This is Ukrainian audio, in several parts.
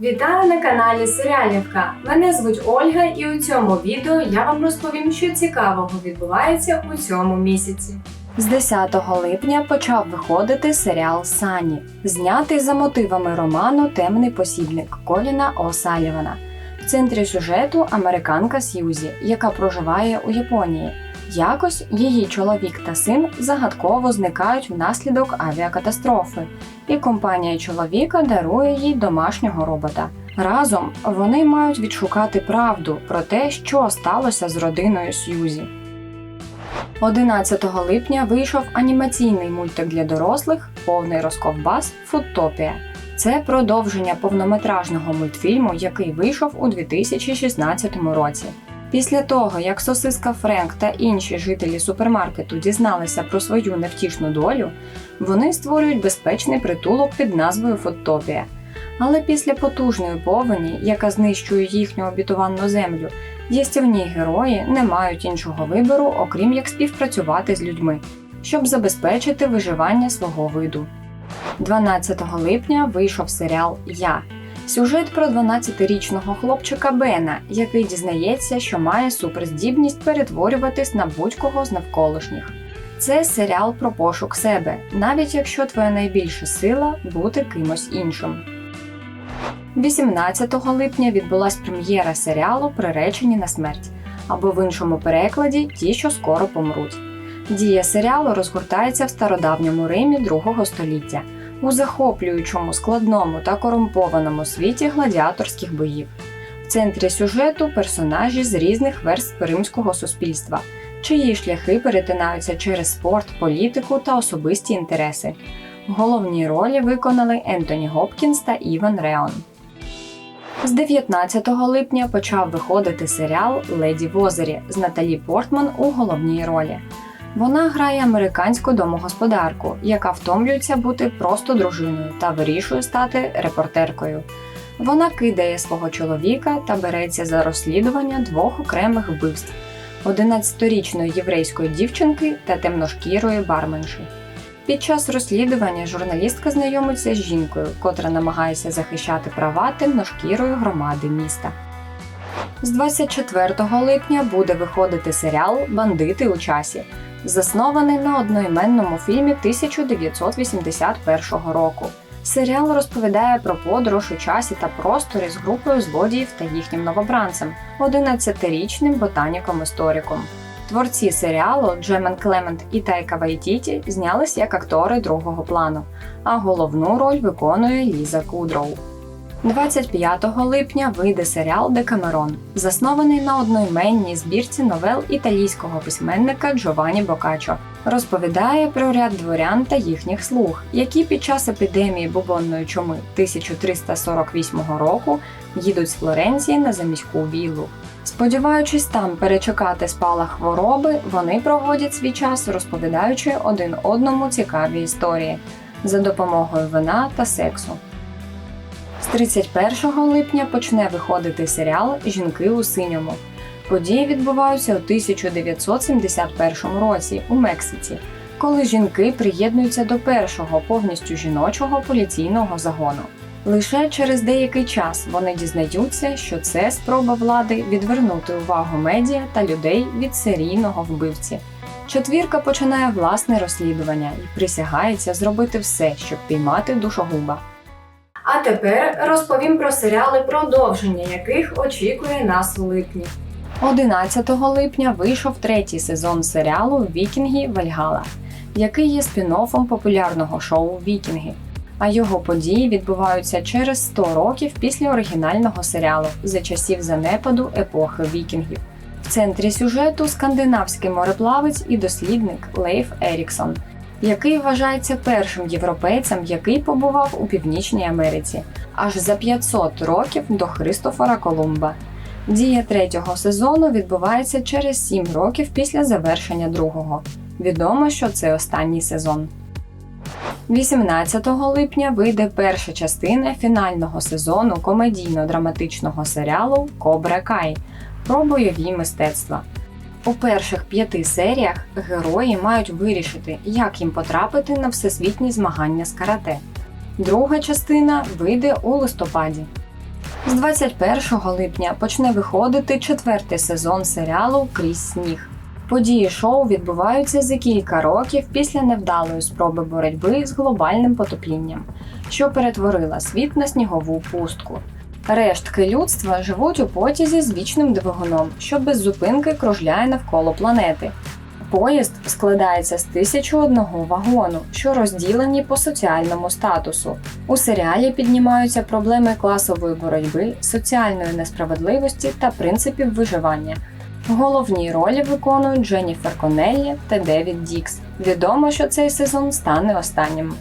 Вітаю на каналі Серіалівка. Мене звуть Ольга, і у цьому відео я вам розповім, що цікавого відбувається у цьому місяці. З 10 липня почав виходити серіал Сані, знятий за мотивами роману Темний посібник Коліна О'Салівана. В центрі сюжету американка Сьюзі, яка проживає у Японії. Якось її чоловік та син загадково зникають внаслідок авіакатастрофи, і компанія чоловіка дарує їй домашнього робота. Разом вони мають відшукати правду про те, що сталося з родиною Сьюзі. 11 липня вийшов анімаційний мультик для дорослих Повний розковбас Футтопія. Це продовження повнометражного мультфільму, який вийшов у 2016 році. Після того, як сосиска Френк та інші жителі супермаркету дізналися про свою невтішну долю, вони створюють безпечний притулок під назвою Футтопія. Але після потужної повені, яка знищує їхню обітовану землю, Їстівні герої не мають іншого вибору, окрім як співпрацювати з людьми, щоб забезпечити виживання свого виду. 12 липня вийшов серіал Я. Сюжет про 12-річного хлопчика Бена, який дізнається, що має суперздібність перетворюватись на будь-кого з навколишніх. Це серіал про пошук себе, навіть якщо твоя найбільша сила бути кимось іншим. 18 липня відбулась прем'єра серіалу Приречені на смерть або в іншому перекладі Ті, що скоро помруть. Дія серіалу розгортається в стародавньому Римі другого століття у захоплюючому, складному та корумпованому світі гладіаторських боїв. В центрі сюжету персонажі з різних верств римського суспільства, чиї шляхи перетинаються через спорт, політику та особисті інтереси. Головні ролі виконали Ентоні Гопкінс та Іван Реон. З 19 липня почав виходити серіал Леді в озері з Наталі Портман у головній ролі. Вона грає американську домогосподарку, яка втомлюється бути просто дружиною та вирішує стати репортеркою. Вона кидає свого чоловіка та береться за розслідування двох окремих вбивств: 11-річної єврейської дівчинки та темношкірої барменші. Під час розслідування журналістка знайомиться з жінкою, котра намагається захищати права темношкірої громади міста. З 24 липня буде виходити серіал Бандити у часі, заснований на одноіменному фільмі 1981 року. Серіал розповідає про подорож у часі та просторі з групою злодіїв та їхнім новобранцем, 11-річним ботаніком-істориком. Творці серіалу Джемен Клемент і Тайка Вайтіті знялись як актори другого плану, а головну роль виконує Ліза Кудроу. 25 липня вийде серіал Декамерон, заснований на одноіменній збірці новел італійського письменника Джованні Бокаччо. Розповідає про ряд дворян та їхніх слуг, які під час епідемії бубонної чуми 1348 року їдуть з Флоренції на заміську віллу. Сподіваючись там перечекати спалах хвороби, вони проводять свій час, розповідаючи один одному цікаві історії за допомогою вина та сексу. З 31 липня почне виходити серіал Жінки у синьому. Події відбуваються у 1971 році у Мексиці, коли жінки приєднуються до першого повністю жіночого поліційного загону. Лише через деякий час вони дізнаються, що це спроба влади відвернути увагу медіа та людей від серійного вбивці. Четвірка починає власне розслідування і присягається зробити все, щоб піймати душогуба. А тепер розповім про серіали, продовження яких очікує нас у липні. 11 липня вийшов третій сезон серіалу Вікінги Вальгала, який є спін-оффом популярного шоу Вікінги. А його події відбуваються через 100 років після оригінального серіалу за часів занепаду епохи вікінгів. В центрі сюжету скандинавський мореплавець і дослідник Лейф Еріксон, який вважається першим європейцем, який побував у Північній Америці аж за 500 років до Христофора Колумба. Дія третього сезону відбувається через 7 років після завершення другого. Відомо, що це останній сезон. 18 липня вийде перша частина фінального сезону комедійно-драматичного серіалу Кобра Кай про бойові мистецтва. У перших п'яти серіях герої мають вирішити, як їм потрапити на всесвітні змагання з карате. Друга частина вийде у листопаді. З 21 липня почне виходити четвертий сезон серіалу Крізь сніг. Події шоу відбуваються за кілька років після невдалої спроби боротьби з глобальним потоплінням, що перетворила світ на снігову пустку. Рештки людства живуть у потязі з вічним двигуном, що без зупинки кружляє навколо планети. Поїзд складається з тисячу одного вагону, що розділені по соціальному статусу. У серіалі піднімаються проблеми класової боротьби, соціальної несправедливості та принципів виживання. Головні ролі виконують Дженніфер Коннеллі та Девід Дікс. Відомо, що цей сезон стане останнім.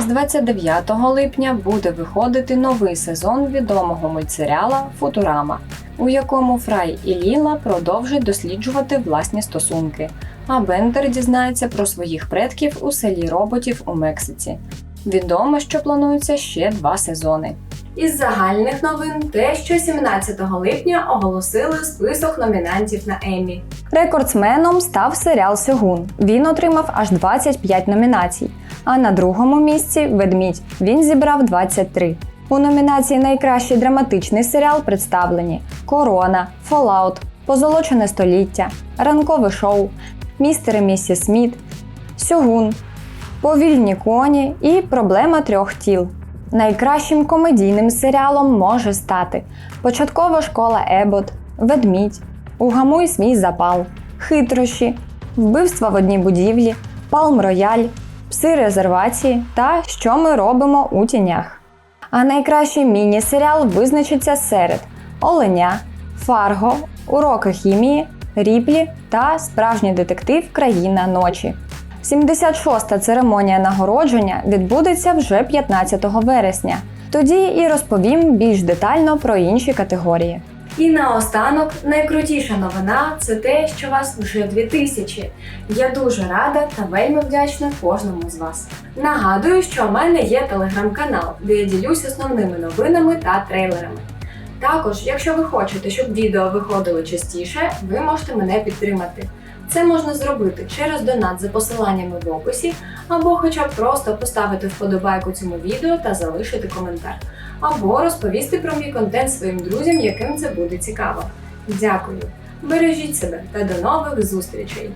З 29 липня буде виходити новий сезон відомого мультсеріала Футурама, у якому Фрай і Ліла продовжать досліджувати власні стосунки, а Бендер дізнається про своїх предків у селі роботів у Мексиці. Відомо, що планується ще два сезони. Із загальних новин те, що 17 липня оголосили список номінантів на Еммі. Рекордсменом став серіал Сьогун. Він отримав аж 25 номінацій. А на другому місці Ведмідь. Він зібрав 23. У номінації Найкращий драматичний серіал представлені Корона, Fallout, Позолочене століття, Ранкове шоу, Містер і місіс Сміт, Сьогун, Повільні коні і Проблема трьох тіл. Найкращим комедійним серіалом може стати Початкова школа Ебот, Ведмідь, Угамуй свій запал, хитрощі, вбивства в одній будівлі, Палм Рояль, Пси резервації та Що ми робимо у тінях. А найкращий міні-серіал визначиться серед Оленя, Фарго, Уроки хімії, Ріплі та Справжній детектив Країна ночі. 76-та церемонія нагородження відбудеться вже 15 вересня. Тоді і розповім більш детально про інші категорії. І наостанок найкрутіша новина це те, що вас вже 2000. Я дуже рада та вельми вдячна кожному з вас. Нагадую, що у мене є телеграм-канал, де я ділюсь основними новинами та трейлерами. Також, якщо ви хочете, щоб відео виходили частіше, ви можете мене підтримати. Це можна зробити через донат за посиланнями в описі, або хоча б просто поставити вподобайку цьому відео та залишити коментар, або розповісти про мій контент своїм друзям, яким це буде цікаво. Дякую! Бережіть себе та до нових зустрічей!